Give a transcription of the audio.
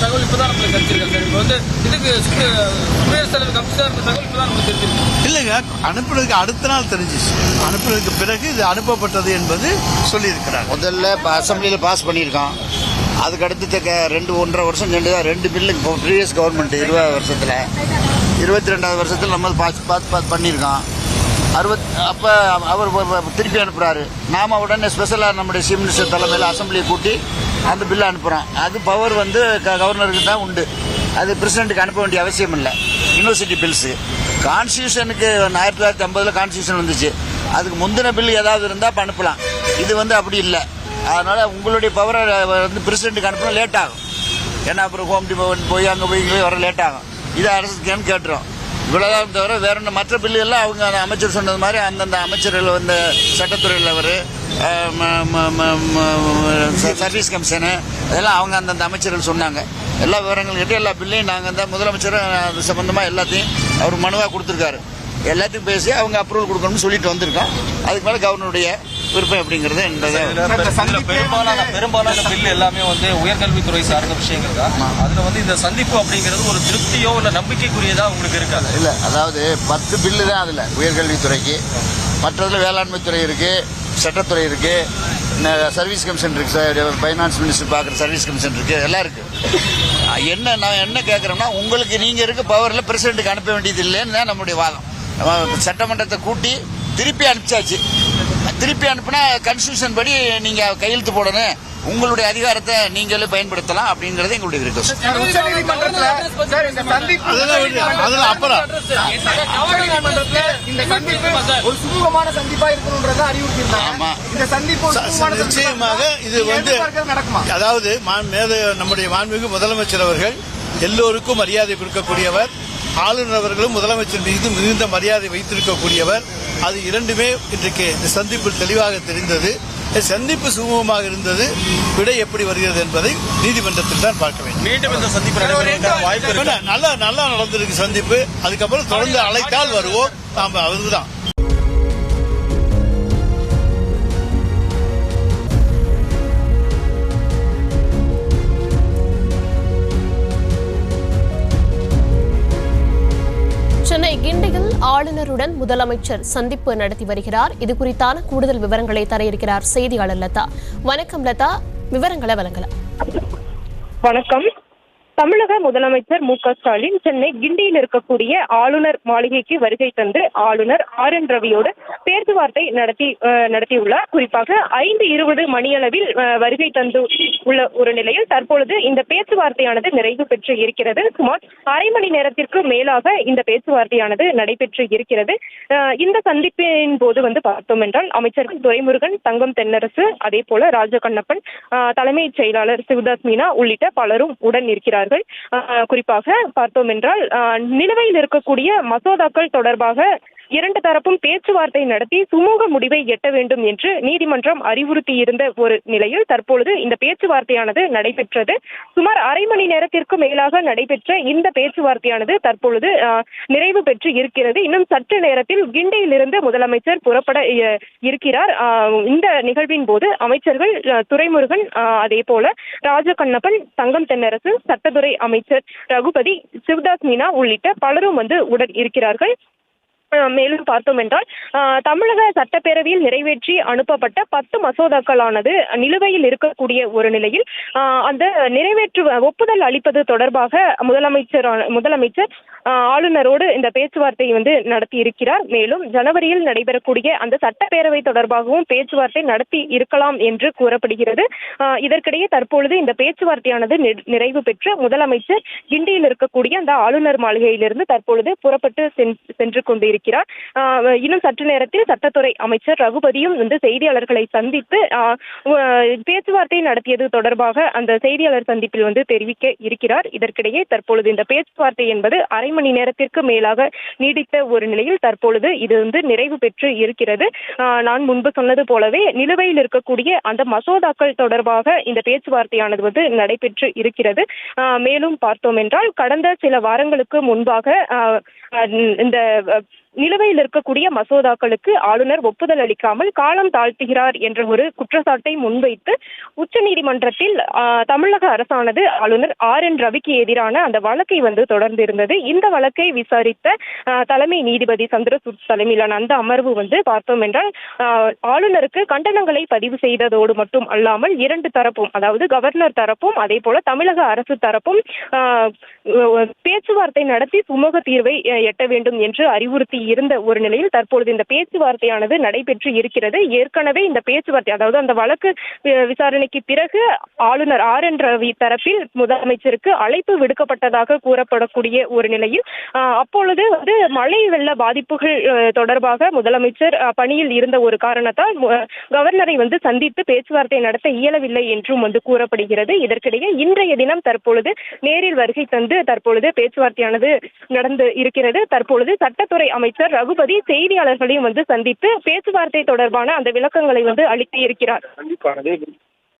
தகவல் இப்பதான் நம்மளுக்கு கிடைச்சிருக்கு சார் இப்போ வந்து இதுக்கு குடியரசுத் தலைவர் கமிஷனர் தகவல் இப்பதான் நமக்கு தெரிஞ்சிருக்கு. இல்லைங்க அனுப்புறதுக்கு அடுத்த நாள் தெரிஞ்சிச்சு. அனுப்புறதுக்கு பிறகு இது அனுப்பப்பட்டது என்பது சொல்லியிருக்கிறாங்க முதல்ல இப்போ அசம்பிளியில் பாஸ் பண்ணியிருக்கான். அதுக்கு அடுத்து த- ரெண்டு ஒன்றரை வருஷம் தான் ரெண்டு பில்லு இப்போ ப்ரீவியஸ் கவர்மெண்ட் இருபது வருஷத்தில். இருபத்தி ரெண்டாவது வருஷத்தில் நம்ம பாஸ் பாஸ் பாஸ் பண்ணியிருக்கான். அறுபத் அப்போ அவர் திருப்பி அனுப்புகிறாரு நாம உடனே ஸ்பெஷலாக நம்முடைய சீஃப் மினிஸ்டர் தலைமையில் அசம்பிளியை கூட்டி அந்த பில் அனுப்புகிறோம் அது பவர் வந்து க- கவர்னருக்கு தான் உண்டு. அது பிரசிடென்ட்டுக்கு அனுப்ப வேண்டிய அவசியம் இல்லை. யூனிவர்சிட்டி பில்ஸு கான்ஸ்டியூஷனுக்கு ஆயிரத்தி தொள்ளாயிரத்தி ஐம்பதில் கான்ஸ்டியூஷன் வந்துச்சு. அதுக்கு முந்தின பில் ஏதாவது இருந்தால் இப்போ அனுப்பலாம். இது வந்து அப்படி இல்லை. அதனால் உங்களுடைய பவரை வந்து பிரசிடென்ட்டுக்கு அனுப்பினா லேட் ஆகும். ஏன்னா அப்புறம் ஹோம் டிபார்ட்மெண்ட் போய் அங்கே போய் இங்கே வர லேட் ஆகும். இது அரசுக்கு கேட்டுரும் இவ்வளோதான் தவிர வேற ஒன்று மற்ற பில்லு எல்லாம் அவங்க அந்த அமைச்சர் சொன்னது மாதிரி அந்தந்த அமைச்சர்கள் வந்து சட்டத்துறையில் அவர் சர்வீஸ் கமிஷனு அதெல்லாம் அவங்க அந்தந்த அமைச்சர்கள் சொன்னாங்க. எல்லா விவரங்கள் கேட்டு எல்லா பில்லையும் நாங்கள் தான் முதலமைச்சரும் அது சம்பந்தமாக எல்லாத்தையும் அவர் மனுவாக கொடுத்துருக்காரு. எல்லாத்தையும் பேசி அவங்க அப்ரூவல் கொடுக்கணும்னு சொல்லிட்டு வந்திருக்கோம். அதுக்கு மேலே கவர்னருடைய விருப்பம் எப்படிங்கிறது என்பதை இதுல பெரும்பாலான பெரும்பாலான பில் எல்லாமே வந்து உயர்கல்வித்துறை சார்ந்த விஷயங்கள் தான். அதுல வந்து இந்த சந்திப்பு அப்படிங்கிறது ஒரு திருப்தியோ இல்ல நம்பிக்கைக்குரியதா உங்களுக்கு இருக்காது இல்லை அதாவது பத்து பில்லு தான் அதில் உயர்கல்வித்துறைக்கு. மற்றதில் வேளாண்மை துறை இருக்கு சட்டத்துறை இருக்கு இந்த சர்வீஸ் கமிஷன் இருக்கு சார் ஃபைனான்ஸ் மினிஸ்டர் பார்க்குற சர்வீஸ் கமிஷன் இருக்கு எல்லாம் இருக்கு. என்ன நான் என்ன கேட்குறேன்னா உங்களுக்கு நீங்கள் இருக்க பவரில் பிரசிடென்ட்டுக்கு அனுப்ப வேண்டியது இல்லைன்னு தான் நம்முடைய வாதம். சட்டமன்றத்தை கூட்டி திருப்பி அனுப்பிச்சாச்சு. திருப்பி அனுப்புனா கன்ஸ்டியூஷன் படி நீங்கள் கையெழுத்து போடணும். உங்களுடைய அதிகாரத்தை நீங்களே பயன்படுத்தலாம் அப்படிங்கிறது எங்களுடைய நிச்சயமாக இது நீங்க வந்து அதாவது நம்முடைய மாண்புமிகு முதலமைச்சர் அவர்கள் எல்லோருக்கும் மரியாதை கொடுக்கக்கூடியவர். ஆளுநர் அவர்களும் முதலமைச்சர் மீது மிகுந்த மரியாதை வைத்திருக்கக்கூடியவர். அது இரண்டுமே இன்றைக்கு இந்த சந்திப்பில் தெளிவாக தெரிந்தது. சந்திப்பு சுமூகமாக இருந்தது. விடை எப்படி வருகிறது என்பதை நீதிமன்றத்தில் தான் பார்க்க வேண்டும். மீண்டும் இந்த சந்திப்பு வாய்ப்பு நல்லா நல்லா நடந்திருக்கு சந்திப்பு. அதுக்கப்புறம் தொடர்ந்து அழைத்தால் வருவோம். நாம அதுதான். ஆளுநருடன் முதலமைச்சர் சந்திப்பு நடத்தி வருகிறார். இது குறித்தான கூடுதல் விவரங்களை தர இருக்கிறார் செய்தியாளர் லதா. வணக்கம் லதா. விவரங்களை வழங்கலாம். வணக்கம். தமிழக முதலமைச்சர் மு க ஸ்டாலின் சென்னை கிண்டியில் இருக்கக்கூடிய ஆளுநர் மாளிகைக்கு வருகை தந்து ஆளுநர் ஆர் என் ரவியோடு பேச்சுவார்த்தை நடத்தி நடத்தியுள்ளார். குறிப்பாக ஐந்து இருபது மணியளவில் வருகை தந்து உள்ள ஒரு நிலையில் தற்பொழுது இந்த பேச்சுவார்த்தையானது நிறைவு பெற்று இருக்கிறது. சுமார் அரை மணி நேரத்திற்கு மேலாக இந்த பேச்சுவார்த்தையானது நடைபெற்று இருக்கிறது. இந்த சந்திப்பின் போது வந்து பார்த்தோம் என்றால் அமைச்சர்கள் துரைமுருகன் தங்கம் தென்னரசு அதே போல ராஜகண்ணப்பன் தலைமைச் செயலாளர் சிவதாஸ் மீனா உள்ளிட்ட பலரும் உடன் இருக்கிறார்கள். குறிப்பாக பார்த்தோம் என்றால் நிலுவையில் இருக்கக்கூடிய மசோதாக்கள் தொடர்பாக இரண்டு தரப்பும் பேச்சுவார்த்தை நடத்தி சுமூக முடிவை எட்ட வேண்டும் என்று நீதிமன்றம் அறிவுறுத்தியிருந்த ஒரு நிலையில் தற்பொழுது இந்த பேச்சுவார்த்தையானது நடைபெற்றது. சுமார் அரை மணி நேரத்திற்கு மேலாக நடைபெற்ற இந்த பேச்சுவார்த்தையானது தற்பொழுது நிறைவு பெற்று இருக்கிறது. இன்னும் சற்று நேரத்தில் கிண்டியிலிருந்து முதலமைச்சர் புறப்பட இருக்கிறார். இந்த நிகழ்வின் போது அமைச்சர்கள் அஹ், துரைமுருகன் அஹ், அதே போல ராஜகண்ணப்பன் தங்கம் தென்னரசு சட்டத்துறை அமைச்சர் ரகுபதி சிவதாஸ் மீனா உள்ளிட்ட பலரும் வந்து உடன் இருக்கிறார்கள். மேலும் பார்த்தோம் என்றால் தமிழக சட்டப்பேரவையில் நிறைவேற்றி அனுப்பப்பட்ட பத்து மசோதாக்களானது நிலுவையில் இருக்கக்கூடிய ஒரு நிலையில் அந்த நிறைவேற்று ஒப்புதல் அளிப்பது தொடர்பாக முதலமைச்சர் முதலமைச்சர் ஆளுநரோடு இந்த பேச்சுவார்த்தை வந்து நடத்தி இருக்கிறார். மேலும் ஜனவரியில் நடைபெறக்கூடிய அந்த சட்டப்பேரவை தொடர்பாகவும் பேச்சுவார்த்தை நடத்தி இருக்கலாம் என்று கூறப்படுகிறது. இதற்கிடையே தற்பொழுது இந்த பேச்சுவார்த்தையானது நிறைவு பெற்று முதலமைச்சர் கிண்டியில் இருக்கக்கூடிய அந்த ஆளுநர் மாளிகையிலிருந்து தற்பொழுது புறப்பட்டு சென்று கொண்டிருக்கிறார். இருக்கிறார் இன்னும் சற்று நேரத்தில் சட்டத்துறை அமைச்சர் ரகுபதியும் வந்து செய்தியாளர்களை சந்தித்து பேச்சுவார்த்தை நடத்தியது தொடர்பாக அந்த செய்தியாளர் சந்திப்பில் வந்து தெரிவிக்க இருக்கிறார். இதற்கிடையே தற்பொழுது இந்த பேச்சுவார்த்தை என்பது அரை மணி நேரத்திற்கு மேலாக நீடித்த ஒரு நிலையில் தற்பொழுது இது வந்து நிறைவு பெற்று இருக்கிறது. ஆஹ் நான் முன்பு சொன்னது போலவே நிலுவையில் இருக்கக்கூடிய அந்த மசோதாக்கள் தொடர்பாக இந்த பேச்சுவார்த்தையானது வந்து நடைபெற்று இருக்கிறது. ஆஹ் மேலும் பார்த்தோம் என்றால் கடந்த சில வாரங்களுக்கு முன்பாக அஹ் இந்த நிலுவையில் இருக்கக்கூடிய மசோதாக்களுக்கு ஆளுநர் ஒப்புதல் அளிக்காமல் காலம் தாழ்த்துகிறார் என்ற ஒரு குற்றச்சாட்டை முன்வைத்து உச்சநீதிமன்றத்தில் தமிழக அரசானது ஆளுநர் ஆர் என் ரவிக்கு எதிரான அந்த வழக்கை வந்து தொடர்ந்து இருந்தது இந்த வழக்கை விசாரித்த தலைமை நீதிபதி சந்திரசூட் தலைமையிலான அந்த அமர்வு வந்து பார்த்தோம் என்றால் ஆளுநருக்கு கண்டனங்களை பதிவு செய்ததோடு மட்டும் அல்லாமல் இரண்டு தரப்பும் அதாவது கவர்னர் தரப்பும் அதே போல தமிழக அரசு தரப்பும் பேச்சுவார்த்தை நடத்தி சுமூக தீர்வை எட்ட வேண்டும் என்று அறிவுறுத்தி இருந்த ஒரு நிலையில் தற்பொழுது இந்த பேச்சுவார்த்தையானது நடைபெற்று இருக்கிறது. ஏற்கனவே இந்த பேச்சுவார்த்தை அதாவது அந்த வழக்கு விசாரணைக்கு பிறகு ஆளுநர் ஆர் என் ரவி தரப்பில் முதலமைச்சருக்கு அழைப்பு விடுக்கப்பட்டதாக கூறப்படக்கூடிய ஒரு நிலையில் அப்பொழுது வந்து மழை வெள்ள பாதிப்புகள் தொடர்பாக முதலமைச்சர் பணியில் இருந்த ஒரு காரணத்தால் கவர்னரை வந்து சந்தித்து பேச்சுவார்த்தை நடத்த இயலவில்லை என்றும் வந்து கூறப்படுகிறது. இதற்கிடையே இன்றைய தினம் தற்பொழுது நேரில் வருகை தந்து தற்பொழுது பேச்சுவார்த்தையானது நடந்து இருக்கிறது. தற்பொழுது சட்டத்துறை அமைச்சர் அமைச்சர் ரகுபதி செய்தியாளர்களையும் வந்து சந்தித்து பேச்சுவார்த்தை தொடர்பான அந்த விளக்கங்களை வந்து அளிக்க இருக்கிறார்.